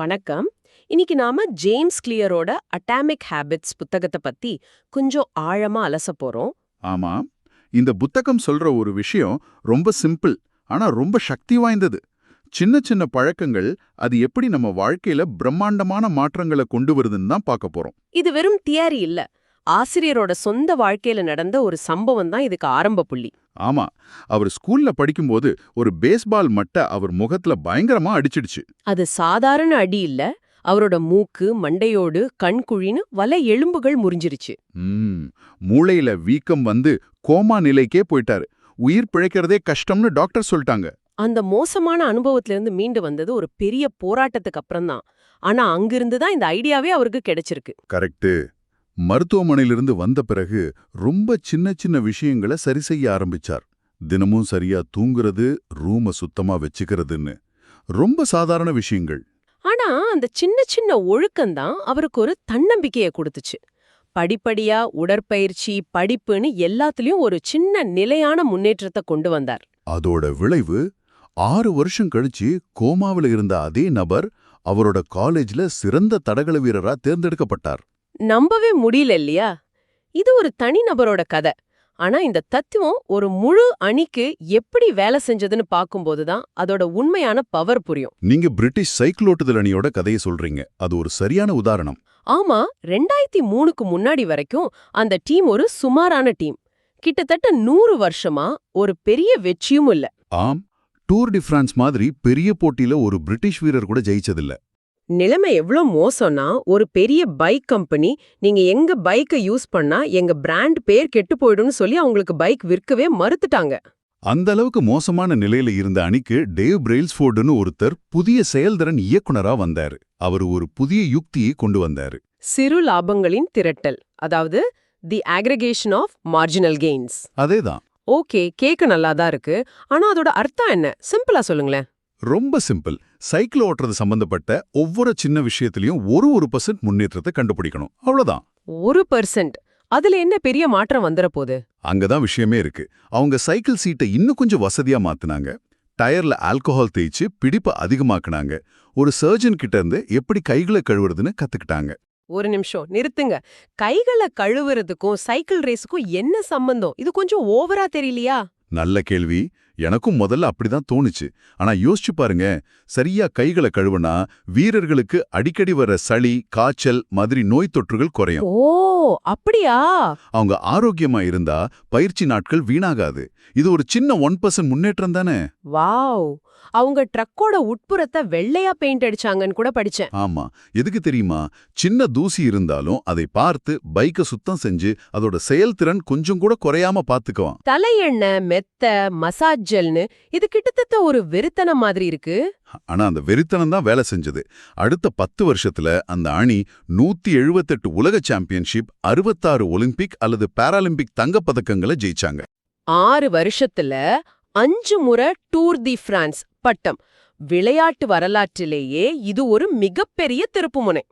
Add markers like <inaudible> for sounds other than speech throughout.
வணக்கம். இன்னைக்கு நாம ஜேம்ஸ் கிளியரோட அட்டாமிக் ஹேபிட்ஸ் புத்தகத்தை பத்தி கொஞ்சம் ஆழமா அலச போறோம். ஆமா. இந்த புத்தகம் சொல்ற ஒரு விஷயம் ரொம்ப சிம்பிள் ஆனா ரொம்ப சக்தி வாய்ந்தது. சின்ன சின்ன பழக்கங்கள் அது எப்படி நம்ம வாழ்க்கையில பிரம்மாண்டமான மாற்றங்களை கொண்டு வருதுன்னு தான் பார்க்க போறோம். இது வெறும் தியரி இல்ல. ஆசிரியரோட சொந்த வாழ்க்கையில நடந்த ஒரு சம்பவம் தான் இதுக்கு ஆரம்ப புள்ளி. ஆமா அவர் ஸ்கூல்ல படிக்கும்போது ஒரு பேஸ்பால் மட்டை அவர் முகத்துல பயங்கரமா அடிச்சிடுச்சு. அது சாதாரண அடி இல்ல அவரோட மூக்கு மண்டையோடு கண்குழின்னு வல எலும்புகள் முறிஞ்சிருச்சு. மூளையில வீக்கம் வந்து கோமா நிலைக்கே போயிட்டாரு. உயிர் பிழைக்கிறதே கஷ்டம்னு டாக்டர் சொல்லிட்டாங்க. அந்த மோசமான அனுபவத்திலிருந்து மீண்டு வந்தது ஒரு பெரிய போராட்டத்துக்கு அப்புறம் தான் ஆனா அங்கிருந்து தான் இந்த ஐடியாவே அவருக்கு கிடைச்சிருக்கு. கரெக்டு மருத்துவமனையிலிருந்து வந்த பிறகு ரொம்ப சின்ன சின்ன விஷயங்களை சரி செய்ய ஆரம்பிச்சார். தினமும் சரியா தூங்குறது ரூம சுத்தமா வச்சுக்கிறதுன்னு. ரொம்ப சாதாரண விஷயங்கள். ஆனா அந்த சின்ன சின்ன ஒழுக்கம்தான் அவருக்கு ஒரு தன்னம்பிக்கையை கொடுத்துச்சு. படிப்படியா உடற்பயிற்சி படிப்புன்னு எல்லாத்துலயும் ஒரு சின்ன நிலையான முன்னேற்றத்தை கொண்டு வந்தார். அதோட விளைவு ஆறு வருஷம் கழிச்சு கோமாவில் இருந்த அதே நபர் அவரோட காலேஜ்ல சிறந்த தடகள வீரரா தேர்ந்தெடுக்கப்பட்டார். நம்பவே முடியல இல்லையா இது ஒரு தனிநபரோட கதை. ஆனா இந்த தத்துவம் ஒரு முழு அணிக்கு எப்படி வேலை செஞ்சதுன்னு பார்க்கும்போதுதான் அதோட உண்மையான பவர் புரியும். நீங்க பிரிட்டிஷ் சைக்கிளோட்டுதல் அணியோட கதையை சொல்றீங்க. அது ஒரு சரியான உதாரணம். ஆமா ரெண்டாயிரத்தி மூணுக்கு முன்னாடி வரைக்கும் அந்த டீம் ஒரு சுமாரான டீம். கிட்டத்தட்ட நூறு வருஷமா ஒரு பெரிய வெற்றியும் இல்ல. ஆம் டூர் டி பிரான்ஸ் மாதிரி பெரிய போட்டியில ஒரு பிரிட்டிஷ் வீரர் கூட ஜெயிச்சதில்ல. நிலைமை எவ்ளோ மோசம்னா ஒரு பெரிய பைக் கம்பெனி நீங்க எங்க பைக்கை யூஸ் பண்ணா எங்க பிராண்ட் பேர் கெட்டு போயிடும்னு சொல்லி அவங்களுக்கு பைக் விற்கவே மறுத்துட்டாங்க. அந்த அளவுக்கு மோசமான நிலையில இருந்த அணிக்கு டேவ் பிரெயில்ஸ்ஃபோர்டுன்னு ஒருத்தர் புதிய செயல்திறன் இயக்குனரா வந்தாரு. அவர் ஒரு புதிய யுக்தியை கொண்டு வந்தாரு. சிறு லாபங்களின் திரட்டல் அதாவது the aggregation of marginal gains அதேதான். ஓகே கேக்க நல்லாதான் இருக்கு. ஆனா அதோட அர்த்தம் என்ன? சிம்பிளா சொல்லுங்களேன். ரொம்ப சிம்பிள் சைக்கிள் ஓட்டுறது சம்பந்தப்பட்ட ஒவ்வொரு சின்ன விஷயத்திலையும் ஒரு ஒரு பர்சன்ட் முன்னேற்றத்தை கண்டுபிடிக்கணும். அவ்வளவுதான். ஒரு பர்சன்ட் அதுல என்ன பெரிய மாற்றம் வந்துற போகுது அங்கதான் விஷயமே இருக்கு. அவங்க சைக்கிள் சீட்டை இன்னும் கொஞ்சம் வசதியா மாத்துனாங்க. டயர்ல ஆல்கஹால் தேய்ச்சு பிடிப்பை அதிகமாக்குனாங்க. ஒரு சர்ஜன் கிட்ட இருந்து எப்படி கைகளை கழுவுறதுன்னு கத்துக்கிட்டாங்க. ஒரு நிமிஷம் நிறுத்துங்க. கைகளை கழுவுறதுக்கும் சைக்கிள் ரேஸுக்கும் என்ன சம்பந்தம்? இது கொஞ்சம் ஓவரா தெரியலையா? நல்ல கேள்வி. எனக்கும் முதல்ல அப்படிதான் தோணுச்சு. ஆனா யோசிச்சு பாருங்க சரியா கைகளை கழுவுனா வீரர்களுக்கு அடிக்கடி வர சளி காய்ச்சல் மாதிரி நோய் தொற்றுகள் குறையும். ஓ அப்படியா? அவங்க ஆரோக்கியமா இருந்தா பயிற்சி நாட்கள் வீணாகாது. இது ஒரு சின்ன ஒன் பர்சன்ட் முன்னேற்றம் தானே? வாவ்! அவங்க ட்ரக்கோட உட்புறத்தை வெள்ளையா பெயிண்ட் அடிச்சாங்கன்னு கூட படிச்சேன். ஆமா. எதுக்கு தெரியுமா? சின்ன தூசி இருந்தாலும் அதை பார்த்து பைக்கை சுத்தம் செஞ்சு அதோட செயல்திறன் கொஞ்சம் கூட குறையாம பாத்துக்குவான். தலையெண்ணெய் மெத்த மசாஜ் ஜெல்னு இது கிட்டத்தட்ட ஒரு வெறித்தனம் மாதிரி இருக்கு. ஆனா அந்த வெறித்தனம் தான் வேலை செஞ்சது. அடுத்த பத்து வருஷத்துல அந்த அணி நூத்தி எழுபத்தெட்டு உலக சாம்பியன்ஷிப் அறுபத்தாறு ஒலிம்பிக் அல்லது பாராலிம்பிக் தங்கப் பதக்கங்களை ஜெயிச்சாங்க. ஆறு வருஷத்துல அஞ்சு முறை டூர் தி பிரான்ஸ் பட்டம். விளையாட்டு வரலாற்றிலேயே இது ஒரு மிகப்பெரிய திருப்புமுனை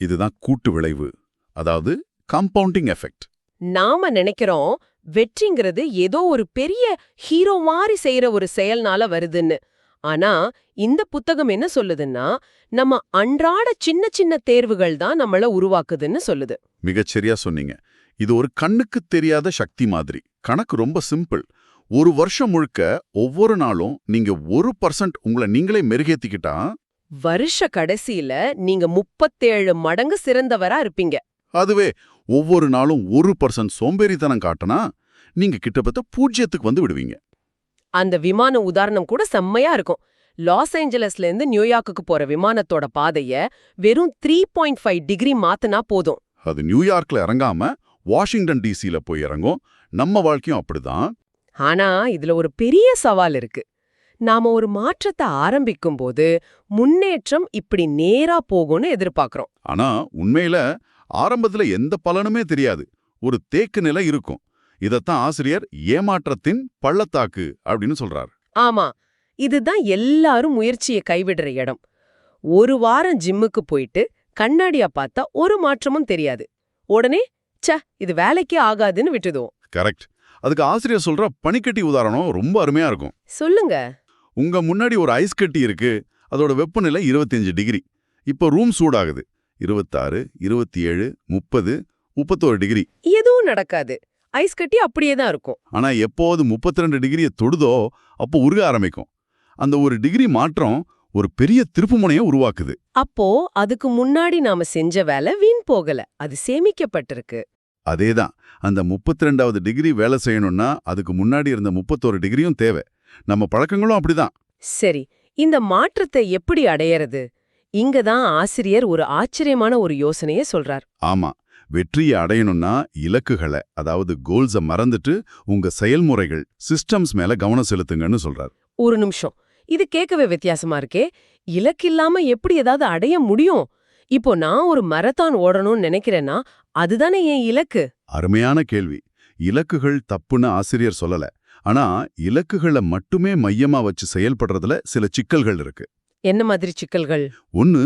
இதுதான் கூட்டு விளைவு. அதாவது காம்பவுண்டிங் எஃபெக்ட் நாம நினைக்கிறோம் வெற்றிங்கிறது ஏதோ ஒரு பெரிய ஹீரோ மாதிரி செய்யற ஒரு செயல்னால வருதுன்னு. ஆனா இந்த புத்தகம் என்ன சொல்லுதுன்னா நம்ம அன்றாட சின்ன சின்ன தேர்வுகள் தான் நம்மள உருவாக்குதுன்னு சொல்லுது. மிகச்சரியா சொன்னீங்க. இது ஒரு கண்ணுக்கு தெரியாத சக்தி மாதிரி. கணக்கு ரொம்ப சிம்பிள். ஒரு வருஷம் முழுக்க ஒவ்வொரு நாளும் நீங்க ஒரு பர்சன்ட் உங்களை நீங்களே மெருகேத்திக்கிட்டா? வருஷ கடைசியில நீங்க முப்பத்தேழு மடங்கு சிறந்தவரா இருப்பீங்க. அதுவே ஒவ்வொரு நாளும் ஒரு பர்சன்ட் சோம்பேறித்தனம் காட்டினா நீங்க கிட்டத்தட்ட பூஜ்யத்துக்கு வந்து விடுவீங்க. அந்த விமான உதாரணம் கூட செம்மையா இருக்கும். லாஸ் ஏஞ்சலஸ்ல இருந்து நியூயார்க்குக்கு போற விமானத்தோட பாதைய வெறும் த்ரீ பாயிண்ட் ஃபைவ் டிகிரி மாத்துனா போதும். அது நியூயார்க்ல இறங்காம வாஷிங்டன் டிசில போய் இறங்கும். நம்ம வாழ்க்கையும் அப்படிதான். ஆனா இதுல ஒரு பெரிய சவால் இருக்கு. நாம ஒரு மாற்றத்தை ஆரம்பிக்கும் போது முன்னேற்றம் இப்படி நேரா போகும்னு எதிர்பார்க்கறோம். ஆனா உண்மையில ஆரம்பத்துல எந்த பலனுமே தெரியாது. ஒரு தேக்கு நிலை இருக்கும். இதத்தான் ஆசிரியர் ஏமாற்றத்தின் பள்ளத்தாக்கு அப்படின்னு சொல்றார். ஆமா. இதுதான் எல்லாரும் முயற்சியை கைவிடுற இடம். ஒரு வாரம் ஜிம்முக்கு போயிட்டு கண்ணாடியா பார்த்தா ஒரு மாற்றமும் தெரியாது. உடனே ச்ச இது வேலைக்கே ஆகாதுன்னு விட்டுடுவோம். கரெக்ட். அதுக்கு ஆசிரியர் சொல்ற பனிக்கட்டி உதாரணம் ரொம்ப அருமையா இருக்கும். சொல்லுங்க. உங்க முன்னாடி ஒரு ஐஸ் கட்டி இருக்கு. அதோட வெப்பநிலை 25 டிகிரி. இப்போ ரூம் சூடாகுது. இருபத்தாறு இருபத்தி ஏழு முப்பது முப்பத்தோரு டிகிரி. எதுவும் நடக்காது. ஐஸ் கட்டி அப்படியே தான் இருக்கும். ஆனா எப்போது 32 டிகிரியை தொடுதோ அப்போ உருக ஆரம்பிக்கும். அந்த ஒரு டிகிரி மாற்றம் ஒரு பெரிய திருப்புமுனையை உருவாக்குது. அப்போ அதுக்கு முன்னாடி நாம செஞ்ச வேலை வீண் போகல. அது சேமிக்கப்பட்டிருக்கு. அதேதான் அந்த 32வது டிகிரி வேலை செய்யணும்னா அதுக்கு முன்னாடி இருந்த 31 டிகிரியும் தேவை. நம்ம பழக்கங்களும் அப்படிதான். சரி. இந்த மாற்றத்தை எப்படி அடையறது? இங்க தான் ஆசிரியர் ஒரு ஆச்சரியமான ஒரு யோசனைய சொல்றார். ஆமா வெற்றியை அடையணும்னா இலக்குகளை அதாவது கோல்ஸை மறந்துட்டு உங்க செயல்முறைகள் சிஸ்டம்ஸ் மேல கவனம் செலுத்துங்கன்னு சொல்றார். ஒரு நிமிஷம் இது கேட்கவே வித்தியாசமா இருக்கே இலக்கில்லாம எப்படி ஏதாவது அடைய முடியும்? இப்போ நான் ஒரு மரத்தான் ஓடணும்னு நினைக்கிறேன்னா அதுதானே என் இலக்கு? அருமையான கேள்வி. இலக்குகள் தப்புன்னு ஆசிரியர் சொல்லல ஆனா இலக்குகளை மட்டுமே மையமா வச்சு செயல்படுறதுல சில சிக்கல்கள் இருக்கு. என்ன மாதிரி சிக்கல்கள்? ஒன்னு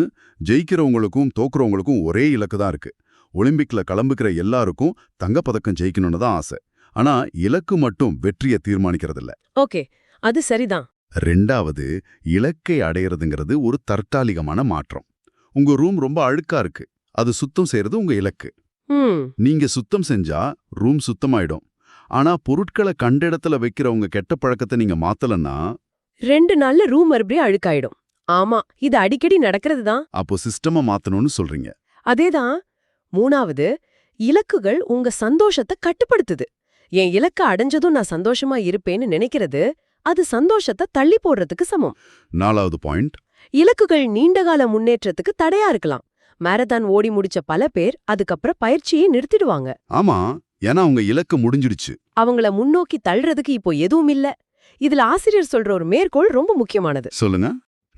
ஜெயிக்கிறவங்களுக்கும் தோக்குறவங்களுக்கும் ஒரே இலக்கு தான் இருக்கு. ஒலிம்பிக்ல கலம்புக்கிற எல்லாருக்கும் தங்கப்பதக்கம் ஜெயிக்கணும்னு தான் ஆசை. ஆனா இலக்கு மட்டும் வெற்றியை தீர்மானிக்கிறதில்ல. ஓகே அது சரிதான். ரெண்டாவது இலக்கை அடையிறதுங்கிறது ஒரு தற்காலிகமான மாற்றம். உங்க ரூம் ரொம்ப அழுக்கா இருக்கு. அது சுத்தம் செய்யறது உங்க இலக்கு. நீங்க சுத்தம் செஞ்சா ரூம் சுத்தமாயிடும். ஆனா பொருட்களை கண்ட இடத்துல வைக்கிற உங்க கெட்ட பழக்கத்தை நீங்க மாத்தலன்னா ரெண்டு நாள்ல ரூம் மறுபடியும் அழுக்காயிடும். ஆமா இது அடிக்கடி நடக்கிறது தான். அப்போ சிஸ்டமை மாத்தணும்னு சொல்றீங்க. அதேதான் மூணாவது இலக்குகள் உங்க சந்தோஷத்தை கட்டுப்படுத்துது. என் இலக்க அடைஞ்சதும் நான் சந்தோஷமா இருப்பேன்னு நினைக்கிறது அது சந்தோஷத்தை தள்ளி போடுறதுக்கு சமம். நாலாவது பாயிண்ட் இலக்குகள் நீண்டகால முன்னேற்றத்துக்கு தடையா இருக்கலாம். மாரத்தான் ஓடி முடிச்ச பல பேர் அதுக்கப்புறம் பயிற்சியை நிறுத்திடுவாங்க. ஆமா ஏன்னா உங்க இலக்கு முடிஞ்சிடுச்சு. அவங்கள முன்னோக்கி தள்ளுறதுக்கு இப்போ எதுவும் இல்ல. இதுல ஆசிரியர் சொல்ற ஒரு மேற்கோள் ரொம்ப முக்கியமானது. சொல்லுங்க.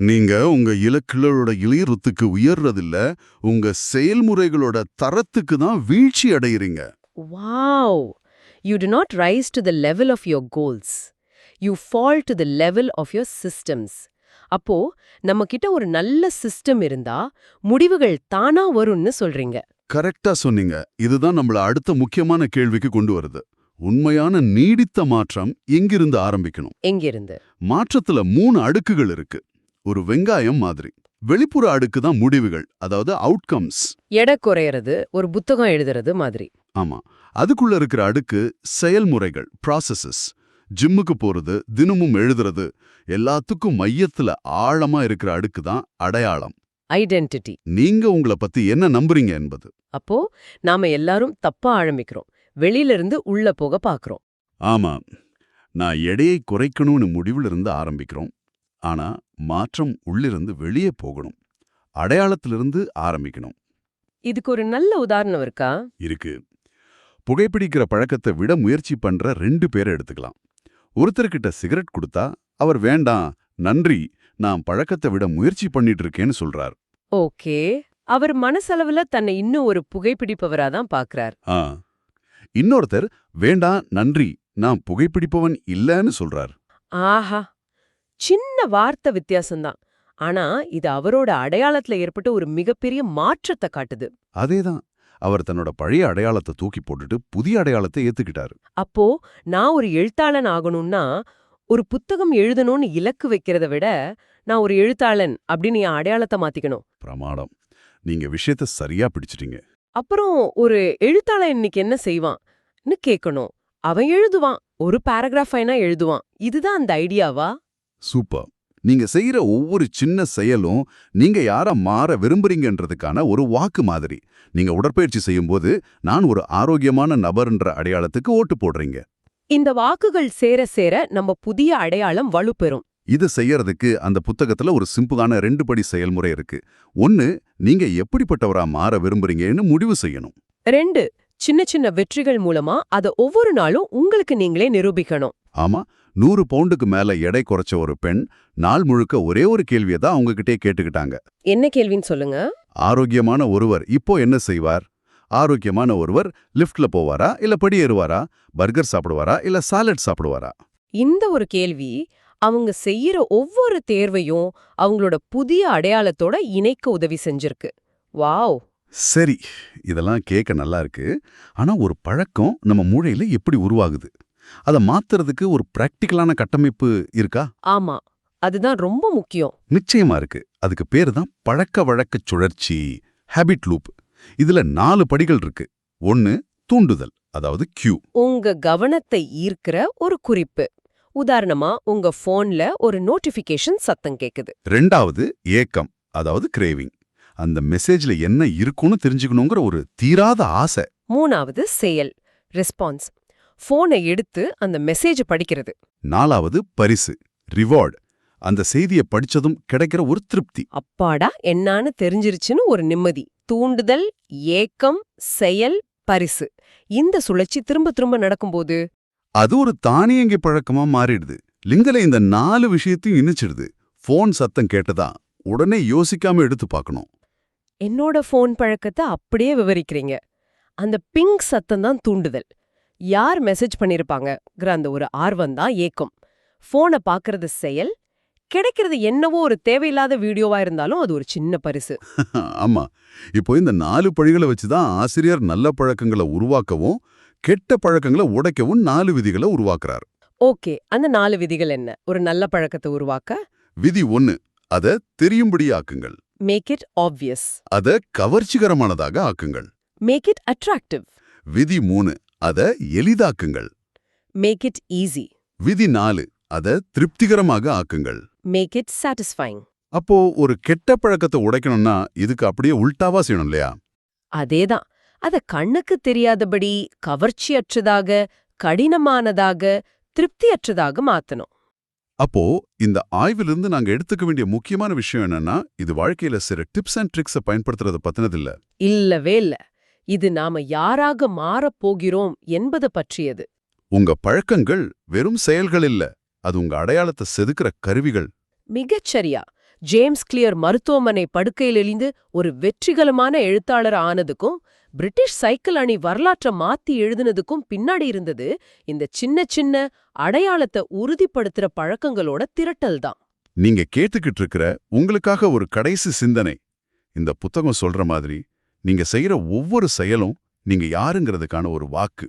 நீங்க உங்க இலக்குகளோட இளையருத்துக்கு உயர்றதில்ல உங்க செயல்முறைகளோட தரத்துக்கு தான் வீழ்ச்சி அடையறீங்க. Wow you do not rise to the level of your goals you fall to the level of your systems அப்போ நம்ம கிட்ட ஒரு நல்ல சிஸ்டம் இருந்தா முடிவுகள் தானா வரும்னு சொல்றீங்க. கரெக்டா சொன்னீங்க. இதுதான் நம்மள அடுத்த முக்கியமான கேள்விக்கு கொண்டு வருது. உண்மையான நீடித்த மாற்றம் எங்கிருந்து ஆரம்பிக்கணும்? எங்கிருந்து? மாற்றத்துல மூணு அடுக்குகள் இருக்கு. ஒரு வெங்காயம் மாதிரி. வெளிப்புற அடுக்கு தான் முடிவுகள் அதாவது அவுட்கம்ஸ் எடை குறையறது ஒரு புத்தகம் எழுதுறது மாதிரி. ஆமா. அதுக்குள்ள இருக்கிற அடுக்கு செயல்முறைகள் ப்ராசஸஸ் ஜிம்முக்கு போறது தினமும் எழுதுறது எல்லாத்துக்கும் மையத்துல ஆழமா இருக்கிற அடுக்கு தான் அடையாளம். ஐடென்டிட்டி நீங்க உங்கள பத்தி என்ன நம்புறீங்க என்பது. அப்போ நாம எல்லாரும் தப்பா ஆரம்பிக்கிறோம். வெளியில இருந்து உள்ள போக பாக்குறோம். ஆமா. நான் எடையை குறைக்கணும்னு முடிவுல இருந்து ஆரம்பிக்கிறோம். ஆனா மாற்றம் உள்ளிருந்து வெளியே போகணும். அடையாளத்திலிருந்து ஆரம்பிக்கணும். இதுக்கு ஒரு நல்ல உதாரணம் இருக்கா? இருக்கு. புகைப்பிடிக்கிற பழக்கத்தை விட முயற்சி பண்ற ரெண்டு பேரை எடுத்துக்கலாம். ஒருத்தர்கிட்ட சிகரெட் கொடுத்தா அவர் வேண்டாம் நன்றி நான் பழக்கத்தை விட முயற்சி பண்ணிட்டு இருக்கேன்னு சொல்றார். ஓகே. அவர் மனசளவுல தன்னை இன்னும் ஒரு புகைப்பிடிப்பவரா தான் பாக்குறார். ஆ. இன்னொருத்தர் வேண்டாம் நன்றி நான் புகைப்பிடிப்பவன் இல்லன்னு சொல்றார். ஆஹா. சின்ன வார்த்தை வித்தியாசம்தான். ஆனா இது அவரோட அடையாளத்துல ஏற்பட்ட ஒரு மிகப்பெரிய மாற்றத்தை காட்டுது. அதேதான். அவர் தன்னோட பழைய அடையாளத்தை தூக்கி போட்டுட்டு புதிய அடையாளத்தை ஏத்துக்கிட்டாரு. அப்போ நான் ஒரு எழுத்தாளன் ஆகணும்னா ஒரு புத்தகம் எழுதணும்னு இலக்கு வைக்கிறத விட நான் ஒரு எழுத்தாளன் அப்படின்னு என் அடையாளத்தை மாத்திக்கணும். பிரமாதம் நீங்க விஷயத்த சரியா பிடிச்சிட்டீங்க. அப்புறம் ஒரு எழுத்தாளன் இன்னைக்கு என்ன செய்வான்னு கேட்கணும் அவன் எழுதுவான். ஒரு பேராகிராஃபைனா எழுதுவான். இதுதான் அந்த ஐடியாவா? சூப்பர். நீங்க செய்யற ஒவ்வொரு சின்ன செயலும் நீங்க யார மாற விரும்புறீங்கன்றதுக்கான ஒரு வாக்கு மாதிரி. நீங்க உடற்பயிற்சி செய்யும்போது நான் ஒரு ஆரோக்கியமான நபர்ன்ற அடையாளத்துக்கு ஓட்டு போடுறீங்க. இந்த வாக்குகள் சேர சேர நம்ம புதிய அடையாளம் வலுப்பெறும். இது செய்யறதுக்கு அந்த புத்தகத்துல ஒரு சிம்பிளான ரெண்டு படி செயல்முறை இருக்கு. ஒன்னு நீங்க எப்படிப்பட்டவரா மாற விரும்புறீங்கன்னு முடிவு செய்யணும். ரெண்டு சின்ன சின்ன வெற்றிகள் மூலமா அத ஒவ்வொரு நாளும் உங்களுக்கு நீங்களே நிரூபிக்கணும். ஆமா நூறு பவுண்டுக்கு மேல எடை குறைச்ச ஒரு பெண் நாள் முழுக்க ஒரே ஒரு கேள்வியை தான் அவங்ககிட்டே கேட்டுக்கிட்டாங்க. என்ன கேள்வின்னு சொல்லுங்க. ஆரோக்கியமான ஒருவர் இப்போ என்ன செய்வார்? ஆரோக்கியமான ஒருவர் லிஃப்ட்ல போவாரா? இல்ல படி ஏறுவாரா? பர்கர் சாப்பிடுவாரா? இல்ல சாலட் சாப்பிடுவாரா? இந்த ஒரு கேள்வி அவங்க செய்யற ஒவ்வொரு தேர்வையும் அவங்களோட புதிய அடையாளத்தோட இணைக்க உதவி செஞ்சிருக்கு. வாவ்! சரி இதெல்லாம் கேட்க நல்லா இருக்கு. ஆனா ஒரு பழக்கம் நம்ம மூளையில எப்படி உருவாகுது? அதை மாத்துறதுக்கு ஒரு பிராக்டிக்கலான கட்டமைப்பு இருக்கா? ஆமா. அதுதான் ரொம்ப முக்கியம். நிச்சயமா இருக்கு. அதுக்கு பேரு தான் பழக்க வழக்க சுழற்சி ஹேபிட் லூப் இதுல நாலு படிகள் இருக்கு. ஒன்னு தூண்டுதல் அதாவது கியூ உங்க கவனத்தை ஈர்க்கிற ஒரு குறிப்பு. உதாரணமா உங்க போன்ல ஒரு நோட்டிபிகேஷன் சத்தம் கேக்குது. ரெண்டாவது ஏக்கம் அதாவது கிரேவிங் அந்த மெசேஜ்ல என்ன இருக்குன்னு தெரிஞ்சுக்கணுங்கிற ஒரு தீராத ஆசை. மூணாவது செயல் ரெஸ்பான்ஸ் போனை எடுத்து அந்த மெசேஜ் படிக்கிறது. நாலாவது பரிசு ரிவார்டு அந்த செய்தியை படிச்சதும் கிடைக்கிற ஒரு திருப்தி. அப்பாடா என்னான்னு தெரிஞ்சிருச்சுன்னு ஒரு நிம்மதி. தூண்டுதல் ஏக்கம் செயல் பரிசு. இந்த சுழற்சி திரும்ப திரும்ப நடக்கும்போது? அது ஒரு தானியங்கி பழக்கமா மாறிடுது. லிங்கல இந்த நாலு விஷயத்தையும் இணைச்சிடுது. ஃபோன் சத்தம் கேட்டதா உடனே யோசிக்காம எடுத்து பார்க்கணும். என்னோட ஃபோன் பழக்கத்தை அப்படியே விவரிக்கிறீங்க. அந்த பிங்க் சத்தம் தான் தூண்டுதல். யார் மெசேஜ் பண்ணிருப்பாங்கங்கிற அந்த ஒரு ஆர்வம் தான் ஏக்கம். ஃபோனை பார்க்கறது செயல் கிடைக்கிறது என்னவோ ஒரு தேவையில்லாத வீடியோவா இருந்தாலும் அது ஒரு சின்ன பரிசு. <laughs> ஆமா. இப்போ இந்த நாலு பழிகளை வச்சுதான் ஆசிரியர் நல்ல பழக்கங்களை உருவாக்கவும் கெட்ட பழக்கங்களை உடைக்கவும் நாலு விதிகளை உருவாக்குறார். ஓகே. அந்த நாலு விதிகள் என்ன? ஒரு நல்ல பழக்கத்தை உருவாக்க? விதி ஒன்னு அத தெரியும்படி ஆக்குங்கள். மேக் இட் ஆப்வியஸ் அத கவர்ச்சிகரமானதாக ஆக்குங்கள். மேக் இட் அட்ராக்டிவ் விதி மூணு அத எளிதாக்குங்கள். மேக் இட் ஈஸி விதி நாலு அத திருப்திகரமாக ஆக்குங்கள். மேக் இட் சாட்டிஸ்ஃபைங் அப்போ ஒரு கெட்ட பழக்கத்தை உடைக்கணும்னா இதுக்கு அப்படியே உல்டாவா செய்யணும் இல்லையா? அதேதான். அத கண்ணுக்கு தெரியாதபடி கவர்ச்சியற்றதாக கடினமானதாக திருப்தியற்றதாக மாத்தணும். அப்போ இந்த ஆய்விலிருந்து நாங்க எடுத்துக்க வேண்டிய முக்கியமான விஷயம் என்னன்னா இது வாழ்க்கையில சில டிப்ஸ் அண்ட் ட்ரிக்ஸை பயன்படுத்துறத பத்தினதில்ல இல்லவே இல்ல. இது நாம யாராக மாறப் போகிறோம் என்பது பற்றியது. உங்க பழக்கங்கள் வெறும் செயல்கள் இல்ல அது உங்க அடையாளத்தை செதுக்கிற கருவிகள். மிகச்சரியா ஜேம்ஸ் கிளியர் மருத்துவமனை படுக்கையிலிருந்து ஒரு வெற்றிகரமான எழுத்தாளர் ஆனதுக்கும் பிரிட்டிஷ் சைக்கிள் அணி வரலாற்றை மாத்தி எழுதுனதுக்கும் பின்னாடி இருந்தது இந்த சின்ன சின்ன அடையாளத்தை உறுதிப்படுத்துற பழக்கங்களோட திரட்டல் தான். நீங்க கேட்டுக்கிட்டு இருக்கிற உங்களுக்காக ஒரு கடைசி சிந்தனை. இந்த புத்தகம் சொல்ற மாதிரி நீங்க செய்யற ஒவ்வொரு செயலும் நீங்க யாருங்கிறதுக்கான ஒரு வாக்கு.